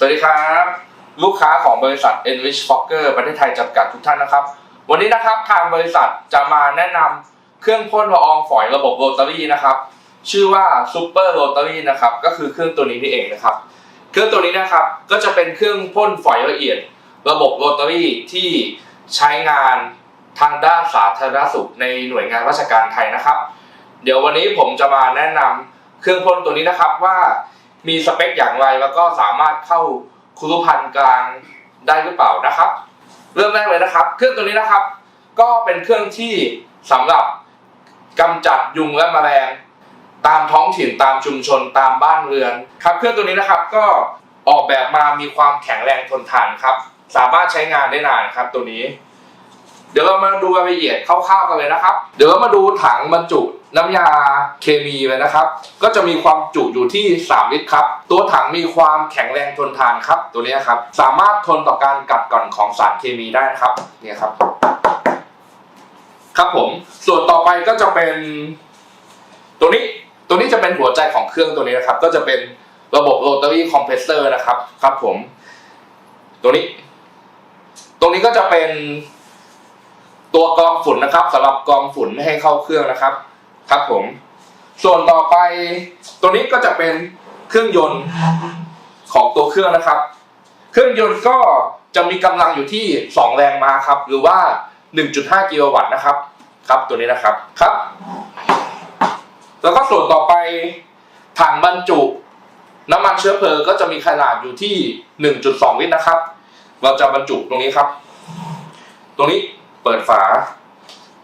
สวัสดีครับ ลูกค้าของบริษัท Enrich Fokker ประเทศไทยจำกัดทุกท่านนะครับ วันนี้นะครับทางบริษัทจะมาแนะนำเครื่องพ่นละอองฝอยระบบโรตารี่นะครับ ชื่อว่า Super Rotary นะครับ ก็คือเครื่องตัวนี้นี่เองนะครับ เครื่องตัวนี้นะครับก็จะเป็นเครื่องพ่นฝอยละเอียด ระบบโรตารี่ที่ใช้งานทางด้านสาธารณสุขในหน่วยงานราชการไทยนะครับ เดี๋ยววันนี้ผมจะมาแนะนำเครื่องพ่นตัวนี้นะครับว่า มีสเปคอย่างไร แล้วก็สามารถเข้าคุรุพันธ์กลางได้หรือเปล่านะครับ เริ่มแรกเลยนะครับ เครื่องตัวนี้นะครับ ก็เป็นเครื่องที่สำหรับกำจัดยุงและแมลง ตามท้องถิ่นตามชุมชนตามบ้านเรือนครับ เครื่องตัวนี้นะครับก็ออกแบบมามีความแข็งแรงทนทานครับ สามารถใช้งานได้นานครับตัวนี้ เดี๋ยวเรามาดูรายละเอียดคร่าวๆกันเลยนะครับ เดี๋ยวเรามาดูถังบรรจุน้ำยาเคมีเลยนะครับ ก็จะมีความจุอยู่ที่ 3 ลิตรครับ ตัวถังมีความแข็งแรงทนทานครับ ตัวนี้ครับ สามารถทนต่อการกัดกร่อนของสารเคมีได้นะครับ เนี่ยครับ ครับผม ส่วนต่อไปก็จะเป็น ตัวนี้ ตัวนี้จะเป็นหัวใจของเครื่องตัวนี้นะครับ ก็จะเป็นระบบโรตารี่คอมเพรสเซอร์นะครับ ครับผม ตัวนี้ ตรงนี้ก็จะเป็น ตัวกรองฝุ่นนะครับสำหรับกรองฝุ่นไม่ให้เข้าเครื่องนะครับ ครับผม ส่วนต่อไป ตัวนี้ก็จะเป็นเครื่องยนต์ของตัวเครื่องนะครับ เครื่องยนต์ก็จะมีกำลังอยู่ที่ 2 แรงม้าครับ หรือว่า 1.5 กิโลวัตต์นะครับ ครับตัวนี้นะครับครับ แล้วก็ส่วนต่อไปถังบรรจุน้ำมันเชื้อเพลิงก็จะมีขนาดอยู่ที่ 1.2 ลิตรนะครับ เราจะบรรจุตรงนี้ครับ ตรงนี้ เปิดฝา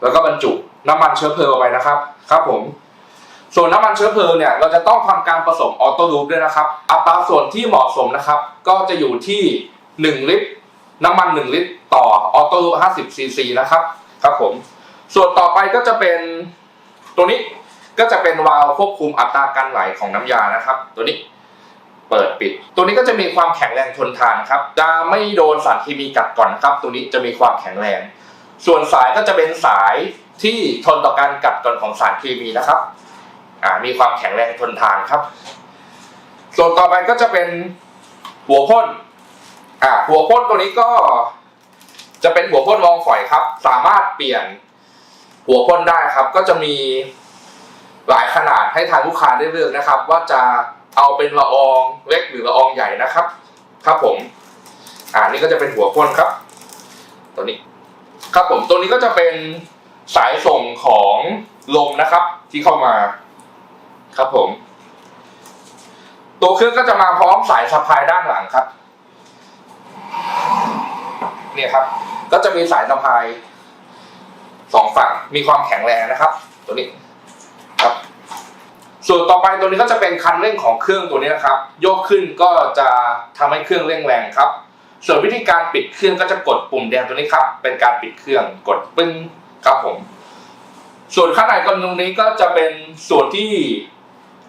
แล้วก็บรรจุน้ำมันเชื้อเพลิงออกไปนะครับ ครับผม ส่วนน้ำมันเชื้อเพลิงเนี่ยเราจะต้องทำการผสมออโต้ลูปด้วยนะครับ อัตราส่วนที่เหมาะสมนะครับ ก็จะอยู่ที่ 1 ลิตร น้ำมัน 1 ลิตร ต่อออโต้ลูป50ซีซีนะครับ ครับผม ส่วนต่อไปก็จะเป็นตัวนี้ก็จะเป็นวาล์วควบคุมอัตราการไหลของน้ำยานะครับ ตัวนี้เปิดปิด ตัวนี้ก็จะมีความแข็งแรงทนทานครับจะไม่โดนสารเคมีกัดก่อนครับ ตัวนี้จะมีความแข็งแรง ส่วนสายก็จะเป็นสายที่ทนต่อการกัดกร่อนของสารเคมีนะครับมีความแข็งแรงทนทานครับ ส่วนต่อไปก็จะเป็นหัวพ่นหัวพ่นตัวนี้ก็จะเป็นหัวพ่นรองฝอยครับ สามารถเปลี่ยนหัวพ่นได้ครับ ก็จะมีหลายขนาดให้ทางลูกค้าได้เลือกนะครับ ว่าจะเอาเป็นละอองเล็กหรือละอองใหญ่นะครับ ครับผม อ่านี่ก็จะเป็นหัวพ่นครับ ตัวนี้ ครับผมตัวนี้ก็จะเป็นสายส่งของลมนะครับ ที่เข้ามา ครับผม ตัวเครื่องก็จะมาพร้อมสายสะพายด้านหลังครับ เนี่ยครับ ก็จะมีสายสะพายสองฝั่งมีความแข็งแรงนะครับ ตัวนี้ครับ ส่วนต่อไปตัวนี้ก็จะเป็นคันเร่งของเครื่องตัวนี้นะครับ ยกขึ้นก็จะทำให้เครื่องเร่งแรงครับ ส่วนวิธีการปิดเครื่องก็จะกดปุ่มแดงตัวนี้ครับ เป็นการปิดเครื่องกดปึ้งครับผม ส่วนข้างในกตรงนี้ก็จะเป็นส่วนที่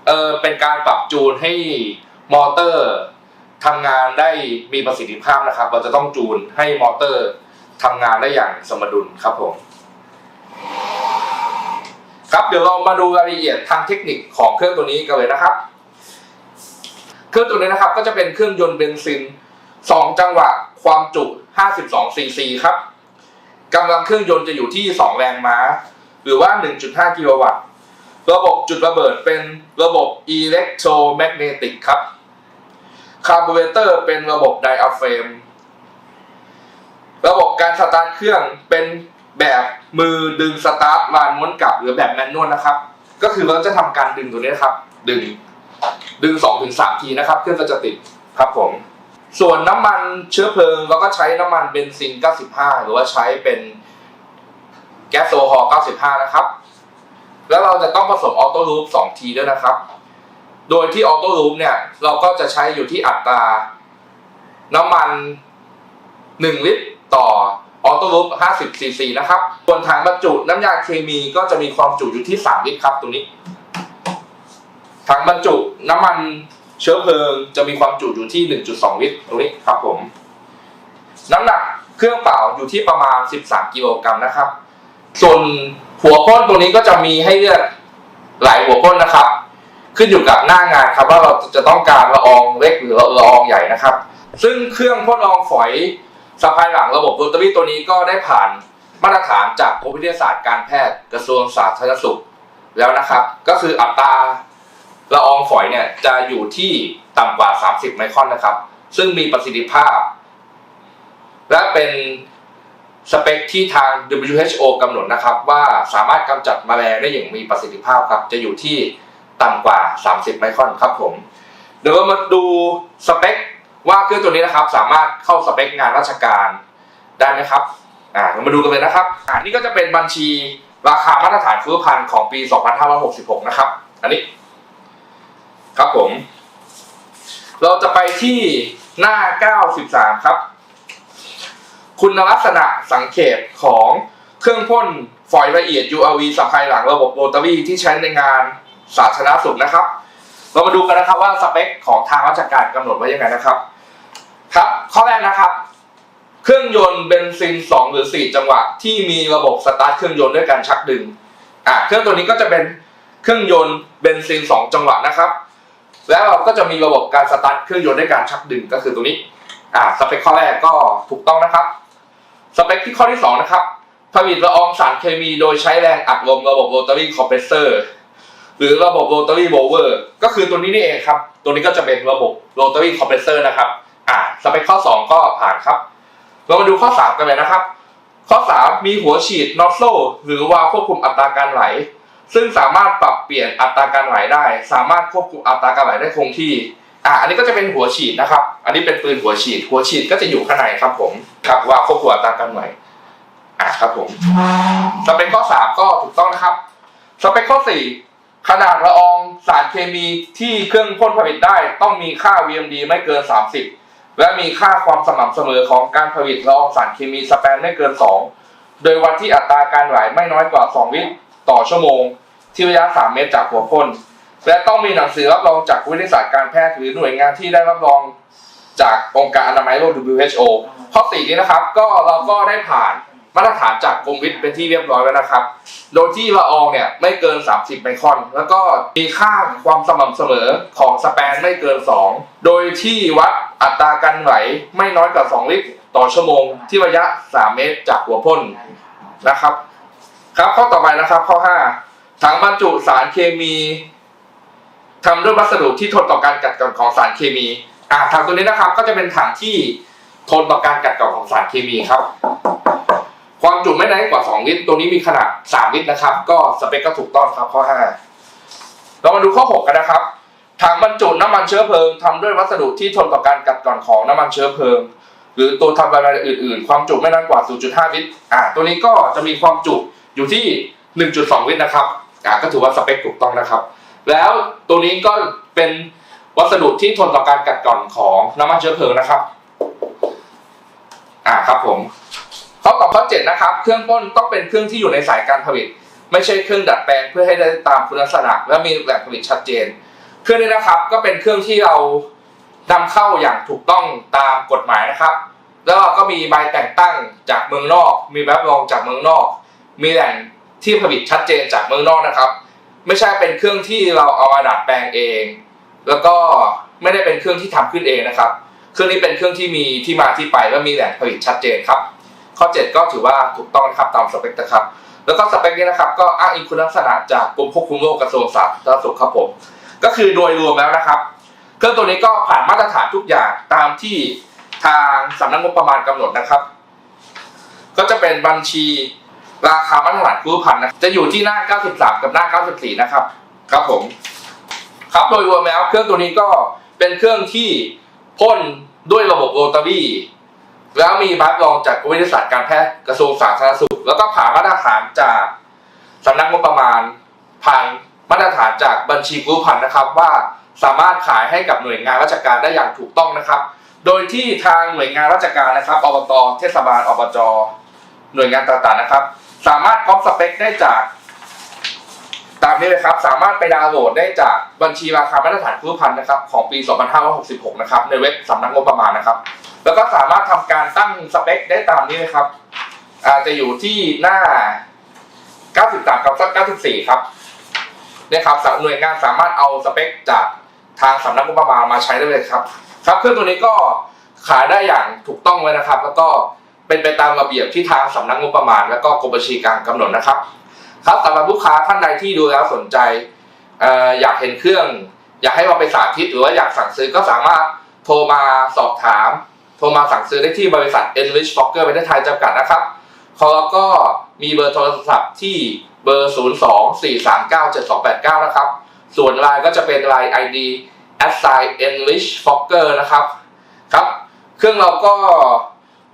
เออเป็นการปรับจูนให้มอเตอร์ทำงานได้มีประสิทธิภาพนะครับ เราจะต้องจูนให้มอเตอร์ทำงานได้อย่างสมดุลครับผมครับเดี๋ยวเรามาดูรายละเอียดทางเทคนิคของเครื่องตัวนี้กันเลยนะครับ เครื่องตัวนี้นะครับก็จะเป็นเครื่องยนต์เบนซิน 2 จังหวะความจุ 52 ซีซีครับกำลังเครื่องยนต์จะอยู่ที่ 2 แรงม้า หรือว่า 1.5 กิโลวัตต์ ระบบจุดระเบิดเป็นระบบอิเล็กโทรแมกเนติกครับ คาร์บูเรเตอร์เป็นระบบไดอะเฟรม ระบบการสตาร์ทเครื่องเป็นแบบมือดึงสตาร์ทลานม้วนกลับหรือแบบแมนนวลนะครับ ก็คือเราจะทำการดึงตัวนี้นะครับ ดึง ดึง2-3ถึง3ทีนะครับ เครื่องก็จะติดครับผม ส่วนน้ำมันเชื้อเพลิงเราก็ใช้น้ำมันเบนซิน 95 หรือว่าใช้เป็นแก๊สโซฮอล์95 นะครับ แล้วเราจะต้องผสมออโต้ลูป2ทีด้วยนะครับ โดยที่ออโต้ลูปเนี่ยเราก็จะใช้อยู่ที่อัตรา น้ำมัน 1 ลิตรต่อออโต้ลูป50 ซีซีนะครับ ส่วนถังบรรจุน้ำยาเคมีก็จะมีความจุอยู่ที่ 3 ลิตรครับตรงนี้ ถังบรรจุน้ำมัน เชื้อเพลิงจะมีความจุอยู่ที่ 1.2 ลิตรตรงนี้ครับผม น้ำหนักเครื่องเปล่าอยู่ที่ประมาณ 13 กิโลกรัมนะครับ ส่วนหัวพ่นตัวนี้ก็จะมีให้เลือกหลายหัวพ่นนะครับ ขึ้นอยู่กับหน้างานครับว่าเราจะต้องการละอองเล็กหรือละอองใหญ่นะครับ ซึ่งเครื่องพ่นละอองฝอยสะพายหลังระบบโรตารี่ตัวนี้ก็ได้ผ่านมาตรฐานจากกรมวิทยาศาสตร์การแพทย์กระทรวงสาธารณสุขแล้วนะครับ ก็คืออัตรา ละอองฝอยเนี่ยจะอยู่ที่ต่ำกว่า 30 ไมครอนนะครับ ซึ่งมีประสิทธิภาพ และเป็นสเปคที่ทาง WHO กำหนดนะครับ ว่าสามารถกำจัดแมลงได้อย่างมีประสิทธิภาพครับ จะอยู่ที่ต่ำกว่า 30 ไมครอนครับผม เดี๋ยวมาดูสเปคว่าเครื่องตัวนี้นะครับ สามารถเข้าสเปคงานราชการได้ไหมครับอ่าเรามาดูกันเลยนะครับอ่านี่ก็จะเป็นบัญชีราคามาตรฐานคุพันธ์ของปี 2566 นะครับ อันนี้ ครับผม เราจะไปที่หน้า 93 ครับ คุณลักษณะสังเกตของเครื่องพ่นฝอยละเอียด URV สะพายหลังระบบโรตารี่ที่ใช้ในงานสาธารณสุขนะครับ เรามาดูกันนะครับว่าสเปคของทางราชการกำหนดไว้ยังไงนะครับ ครับ ข้อแรกนะครับ เครื่องยนต์เบนซิน 2 หรือ 4 จังหวะ ที่มีระบบสตาร์ทเครื่องยนต์ด้วยการชักดึงอ่าเครื่องตัวนี้ก็จะเป็นเครื่องยนต์เบนซิน 2 จังหวะนะครับ แล้วเราก็จะมีระบบการสตาร์ทเครื่องยนต์ด้วยการชักดึงก็คือตัวนี้อ่าสเปคข้อแรกก็ถูกต้องนะครับ สเปคที่ข้อที่2นะครับผลิตละอองสารเคมีโดยใช้แรงอัดลมระบบโรตารี่คอมเพรสเซอร์หรือระบบโรตารี่โบเวอร์ก็คือตัวนี้นี่เองครับ ตัวนี้ก็จะเป็นระบบโรตารี่คอมเพรสเซอร์นะครับอ่าสเปคข้อ 2 ก็ผ่านครับ เรามาดูข้อ 3 กันเลยนะครับ ข้อ 3 มีหัวฉีดนอตโซหรือวาล์วควบคุมอัตราการไหล ซึ่งสามารถปรับเปลี่ยนอัตราการไหลได้ สามารถควบคุมอัตราการไหลได้คงที่อ่าอันนี้ก็จะเป็นหัวฉีดนะครับ อันนี้เป็นปืนหัวฉีด หัวฉีดก็จะอยู่ข้างในครับผมครับว่าควบคุมอัตราการไหลอ่าครับผมสเปคข้อ 3 ก็ถูกต้องนะครับสเปคข้อ 4 ขนาดละอองสารเคมีที่เครื่องพ่นผลิตได้ ต้องมีค่า VMD ไม่เกิน 30 และมีค่าความสม่ำเสมอของการผลิตละอองสารเคมีสแปนไม่เกิน 2 โดยวันที่อัตราการไหลไม่น้อยกว่า 2 ลิตร ต่อชั่วโมง ที่ระยะ 3 เมตรจากหัวพ่นและต้องมีหนังสือรับรองจากวิทยาศาสตร์การแพทย์หรือหน่วยงานที่ได้รับรองจากองค์การอนามัยโลก WHO ข้อ4นี้นะครับ ก็เราก็ได้ผ่านมาตรฐานจากกรมวิทย์เป็นที่เรียบร้อยแล้วนะครับ โดยที่ละอองเนี่ยไม่เกิน 30 ไมครอน แล้วก็มีค่าความสม่ำเสมอของสแปนไม่เกิน 2 โดยที่วัดอัตราการไหลไม่น้อยกว่า 2 ลิตร ต่อชั่วโมงที่ระยะ 3 เมตรจากหัวพ่นนะครับ ครับข้อต่อไปนะครับ ข้อ5ถังบรรจุสารเคมีทำด้วยวัสดุที่ทนต่อการกัดกร่อนของสารเคมี อ่าถังตัวนี้นะครับ ก็จะเป็นถังที่ทนต่อการกัดกร่อนของสารเคมีครับ ความจุไม่น้อยกว่า 2 ลิตร ตัวนี้มีขนาด 3 ลิตรนะครับ ก็สเปคก็ถูกต้องครับข้อ 5 เรามาดูข้อ 6 กันนะครับ ถังบรรจุน้ำมันเชื้อเพลิงทำด้วยวัสดุที่ทนต่อการกัดกร่อนของน้ำมันเชื้อเพลิง หรือตัวทำลายละเอียดอื่น ๆ ความจุไม่น้อยกว่า 0.5 ลิตร อ่าตัวนี้ก็จะมีความจุ อยู่ที่ 1.2 ลิตรนะครับอ่าก็ถือว่าสเปคถูกต้องนะครับ แล้วตัวนี้ก็เป็นวัสดุที่ทนต่อการกัดกร่อนของน้ำมันเชื้อเพลิงนะครับ อ่าครับผมข้อตอบข้อ7นะครับ เครื่องพ่นต้องเป็นเครื่องที่อยู่ในสายการผลิต ไม่ใช่เครื่องดัดแปลงเพื่อให้ได้ตามคุณลักษณะ และมีแหล่งผลิตชัดเจน เครื่องนี้นะครับก็เป็นเครื่องที่เรานำเข้าอย่างถูกต้องตามกฎหมายนะครับ แล้วก็มีใบแต่งตั้งจากเมืองนอก มีใบรับรองจากเมืองนอก มีแหล่งที่ผลิตชัดเจนจากเมืองนอกนะครับ ไม่ใช่เป็นเครื่องที่เราเอามาดัดแปลงเอง แล้วก็ไม่ได้เป็นเครื่องที่ทำขึ้นเองนะครับ เครื่องนี้เป็นเครื่องที่มีที่มาที่ไปและมีแหล่งผลิตชัดเจนครับ ข้อ 7 ก็ถือว่าถูกต้องนะครับตามสเปคนะครับ แล้วก็สเปคนี้นะครับ ก็อ้างอิงคุณลักษณะจากกรมควบคุมโรคกระทรวงสาธารณสุขครับผมก็คือโดยรวมแล้วนะครับ เครื่องตัวนี้ก็ผ่านมาตรฐานทุกอย่างตามที่ทางสำนักงบประมาณกำหนดนะครับ ก็จะเป็นบัญชี ราคามาตรฐานคูพันนะจะอยู่ที่หน้า 93 กับหน้า 94 นะครับ ครับผม ครับโดยรวมแล้วเครื่องตัวนี้ก็เป็นเครื่องที่พ่นด้วยระบบโรตารี่แล้วมีบรับรองจากกรมวิทยาศาสตร์การแพทย์กระทรวงสาธารณสุข แล้วก็ผ่านมาตรฐานจากสำนักงบประมาณผ่านมาตรฐานจากบัญชีกรุ๊ปพันนะครับว่าสามารถขายให้กับหน่วยงานราชการได้อย่างถูกต้องนะครับ โดยที่ทางหน่วยงานราชการนะครับอบตเทศบาลอบจหน่วยงานต่างๆนะครับ สามารถก๊อปสเปคได้จาก ตามนี้เลยครับ สามารถไปดาวน์โหลดได้จากบัญชีราคามาตรฐานคูพันธ์นะครับ ของปี 2566 นะครับ ในเว็บสำนักงบประมาณนะครับ แล้วก็สามารถทำการตั้งสเปคได้ตามนี้เลยครับอาจจะอยู่ที่หน้า 93 กับสัก94 ครับนี่ครับสหน่วยงานสามารถเอาสเปคจากทางสำนักงบประมาณมาใช้ได้เลยครับ ครับเครื่องตัวนี้ก็ขายได้อย่างถูกต้องเลยนะครับ แล้วก็ เป็นไปตามระเบียบที่ทางสำนักงบประมาณ แล้วก็กรมบัญชีกลางกำหนดนะครับ ครับสำหรับลูกค้าท่านใดที่ดูแล้วสนใจอออยากเห็นเครื่อง อยากให้เราไปสาธิตหรือว่าอยากสั่งซื้อก็สามารถโทรมาสอบถาม โทรมาสั่งซื้อได้ที่บริษัท Enrich Fokker ประเทศไทยจำกัดนะครับเขาก็มีเบอร์โทรศัพท์ที่เบอร์ 0 2 4 3 9 7 2 8 9 นะครับ ส่วนไลน์ก็จะเป็นไลน์ ID atsign Enrich Fokker นะครับ ครับ เครื่องเราก็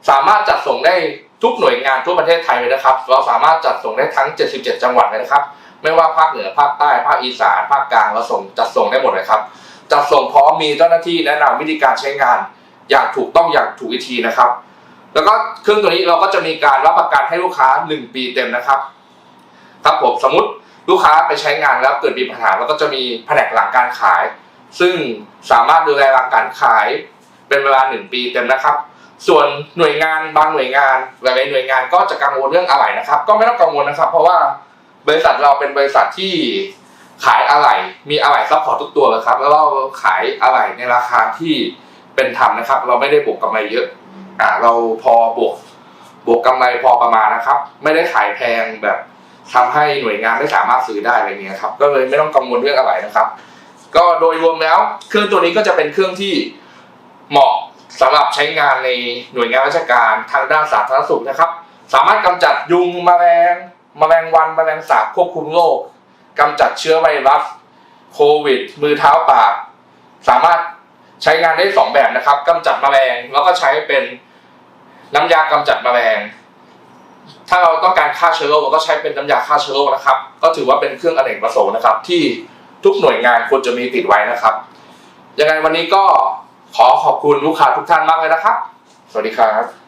สามารถจัดส่งได้ทุกหน่วยงานทั่วประเทศไทยเลยนะครับ เราสามารถจัดส่งได้ทั้ง 77 จังหวัดเลยนะครับ ไม่ว่าภาคเหนือ ภาคใต้ ภาคอีสาน ภาคกลาง เราส่งจัดส่งได้หมดเลยครับ จัดส่งพร้อมมีเจ้าหน้าที่แนะนำวิธีการใช้งาน อย่างถูกต้องอย่างถูกวิธีนะครับ แล้วก็เครื่องตัวนี้เราก็จะมีการรับประกันให้ลูกค้า 1 ปีเต็มนะครับ ครับผมสมมติลูกค้าไปใช้งานแล้วเกิดมีปัญหาเราก็จะมีแผนกหลังการขาย ซึ่งสามารถดูแลหลังการขายเป็นเวลา 1 ปีเต็มนะครับ ส่วนหน่วยงานบางหน่วยงานหลายๆหน่วยงานก็จะกังวลเรื่องอะไหล่นะครับ ก็ไม่ต้องกังวลนะครับ เพราะว่าบริษัทเราเป็นบริษัทที่ขายอะไหล่มีอะไหล่ซัพพอร์ตทุกตัวเลยครับ แล้วเราขายอะไหล่ในราคาที่เป็นธรรมนะครับ เราไม่ได้บวกกำไรเยอะอ่าเราพอบวกบวกกำไรพอประมาณนะครับ ไม่ได้ขายแพงแบบทำให้หน่วยงานไม่สามารถซื้อได้อะไรเงี้ยครับ ก็เลยไม่ต้องกังวลเรื่องอะไรนะครับ ก็โดยรวมแล้ว เครื่องตัวนี้ก็จะเป็นเครื่องที่เหมาะ สำหรับใช้งานในหน่วยงานราชการทางด้านสาธารณสุขนะครับ สามารถกำจัดยุงมแมลงแมลงวันมแมลงสาบควบคุมโรคกำจัดเชื้อไวรัสโควิด มือเท้าปาก สามารถใช้งานได้สองแบบนะครับกำจัดมแมลงแล้วก็ใช้เป็นน้ำยากำจัดมแมลง ถ้าเราต้องการฆ่าเชื้อโรคเราก็ใช้เป็นน้ำยาฆ่าเชื้อโรคนะครับ ก็ถือว่าเป็นเครื่องอเนกประสงค์นะครับ ที่ทุกหน่วยงานควรจะมีติดไว้นะครับยังไงวันนี้ก็ ขอขอบคุณลูกค้าทุกท่านมากเลยนะครับ สวัสดีครับ